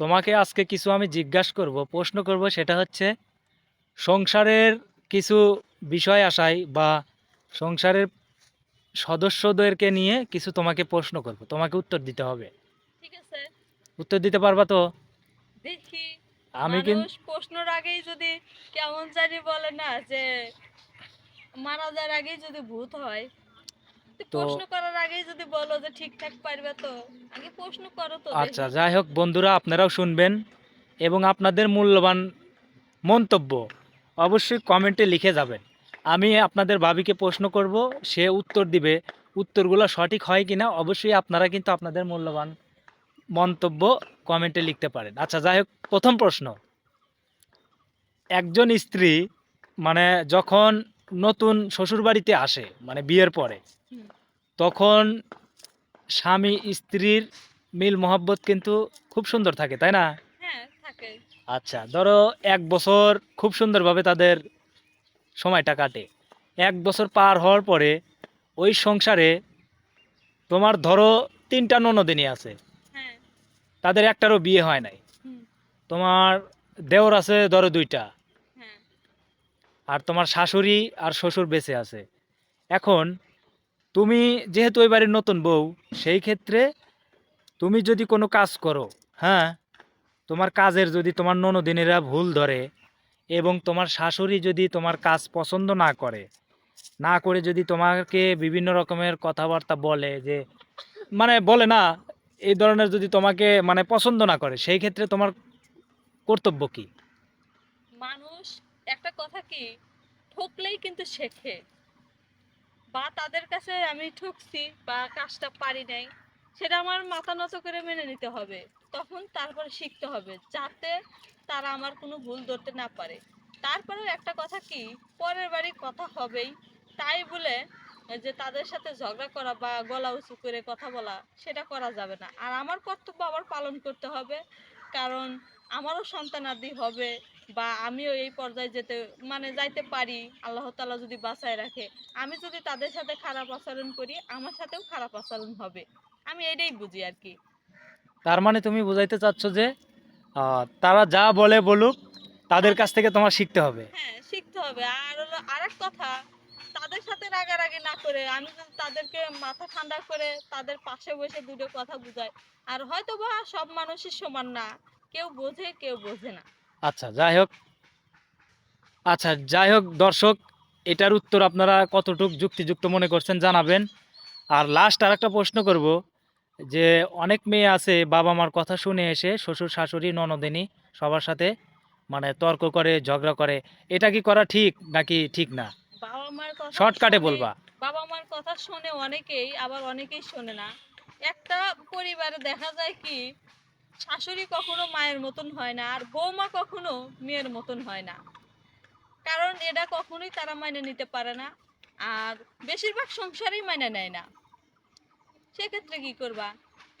তোমাকে আজকে কিছু আমি জিজ্ঞাসা করব প্রশ্ন করব সেটা হচ্ছে সংসারের কিছু বিষয় আসায় বা সংসারের সদস্যদেরকে নিয়ে কিছু তোমাকে প্রশ্ন করব তোমাকে উত্তর দিতে হবে। ঠিক আছে। উত্তর দিতে পারবা তো? দেখি। আমি কিন্তু প্রশ্নর আগেই যদি কেমন জানি বলে না যে মারা যাওয়ার আগেই যদি ভূত হয় প্রশ্ন করার আগেই যদি বলো যে ঠিকঠাক পারবে তো আগে প্রশ্ন করো তো আচ্ছা যাই হোক বন্ধুরা আপনারাও শুনবেন এবং আপনাদের মূল্যবান মন্তব্য অবশ্যই কমেন্টে লিখে যাবেন। আমি আপনাদের ভাবিকে প্রশ্ন করব সে উত্তর দিবে। উত্তরগুলো সঠিক হয় কিনা অবশ্যই আপনারা কিন্তু আপনাদের মূল্যবান মন্তব্য কমেন্টে লিখতে পারেন। আচ্ছা যাই হোক প্রথম প্রশ্ন। একজন স্ত্রী মানে যখন নতুন শ্বশুরবাড়িতে আসে মানে বিয়ের পরে। তখন স্বামী স্ত্রীর মিল মহব্বত কিন্তু খুব সুন্দর থাকে তাই না? হ্যাঁ আচ্ছা ধরো এক বছর খুব সুন্দরভাবে তাদের সময়টা কাটে। এক বছর পার হওয়ার পরে ওই সংসারে তোমার ধরো তিনটা ননদিনী আছে। হ্যাঁ। তাদের একটারও বিয়ে হয় নাই। তোমার দেওর আছে ধরো দুইটা। আর তোমার শাশুড়ি আর শ্বশুর বেঁচে আছে। এখন তুমি যেহেতু ওই বাড়ির নতুন বউ, সেই ক্ষেত্রে তুমি যদি কোনো কাজ করো হ্যাঁ তোমার কাজের যদি তোমার ননদিনীরা ভুল ধরে এবং তোমার শাশুড়ি যদি তোমার কাজ পছন্দ না করে না করে যদি তোমাকে বিভিন্ন রকমের কথাবার্তা বলে যে মানে বলে না, এই ধরনের যদি তোমাকে মানে পছন্দ না করে, সেই ক্ষেত্রে তোমার কর্তব্য কি? কথা কি? ঠকলেই কিন্তু শেখে। বা তাদের কাছে আমি ঠকছি বা কাজটা পারি নাই, সেটা আমার মাথা নত করে মেনে নিতে হবে। তখন তারপরে শিখতে হবে যাতে তারা আমার কোনো ভুল ধরতে না পারে। তারপরেও একটা কথা কি? পরের বাড়ি কথা হবেই। তাই বলে যে তাদের সাথে ঝগড়া করা বা গলা উঁচু করে কথা বলা, সেটা করা যাবে না। আর আমার কর্তব্য আবার পালন করতে হবে। কারণ আমারও সন্তানাদি হবে বা আমিও এই পর্যায়ে যেতে মানে যাইতে পারি আল্লাহ তাআলা যদি বাঁচায় রাখে। আমি যদি তাদের সাথে খারাপ আচরণ করি আমার সাথেও খারাপ আচরণ হবে। আমি এটাই বুঝি আর কি। তার মানে তুমি বুঝাইতে চাচ্ছ যে তারা যা বলে বলুক তাদের কাছ থেকে তোমার শিখতে হবে। হ্যাঁ শিখতে হবে। আর হলো আরেক কথা তাদের সাথে রাগারাগি না করে আমি যদি তাদেরকে মাথা ঠান্ডা করে তাদের পাশে বসে দুটো কথা বুঝাই আর হয়তো বা সব মানুষই সমান না কেউ বোঝে কেউ বোঝে না। আচ্ছা যাই হোক। আচ্ছা যাই হোক দর্শক এটার উত্তর আপনারা কতটুকু যুক্তিযুক্ত মনে করছেন জানাবেন। আর লাস্ট আর একটা প্রশ্ন করব যে অনেক মেয়ে আছে বাবা মার কথা শুনে এসে শ্বশুর শাশুড়ি ননদিনী সবার সাথে মানে তর্ক করে ঝগড়া করে এটা কি করা ঠিক নাকি ঠিক না? বাবা মার শর্টকাটে বলবা। বাবা মার কথা শোনে অনেকেই আবার অনেকেই শোনে না। একটা পরিবারে দেখা যায় কি শাশুড়ি কখনো মায়ের মতন হয় না, আর বৌমা কখনো মেয়ের মতন হয় না। কারণ এটা কখনোই তারা মাইনে নিতে পারে না, আর বেশিরভাগ সংসারেই মাইনে নেয় না। সেক্ষেত্রে কি করবা?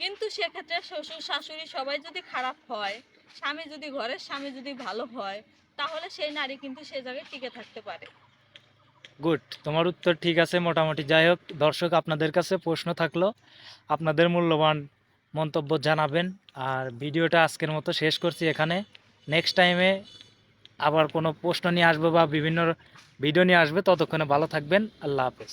কিন্তু সেক্ষেত্রে শ্বশুর, শাশুড়ি সবাই যদি খারাপ হয়, স্বামী যদি ঘরের স্বামী যদি ভালো হয়, তাহলে সেই নারী কিন্তু সে জায়গায় টিকে থাকতে পারে। গুড, তোমার উত্তর ঠিক আছে মোটামুটি। যাই হোক, দর্শক, আপনাদের কাছে প্রশ্ন থাকল, আপনাদের মূল্যবান মন্তব্য জানাবেন। আর ভিডিওটা আজকের মতো শেষ করছি এখানে। নেক্সট টাইমে আবার কোনো প্রশ্ন নিয়ে আসব বা বিভিন্ন ভিডিও নিয়ে আসবে, ততক্ষণে ভালো থাকবেন। আল্লাহ হাফেজ।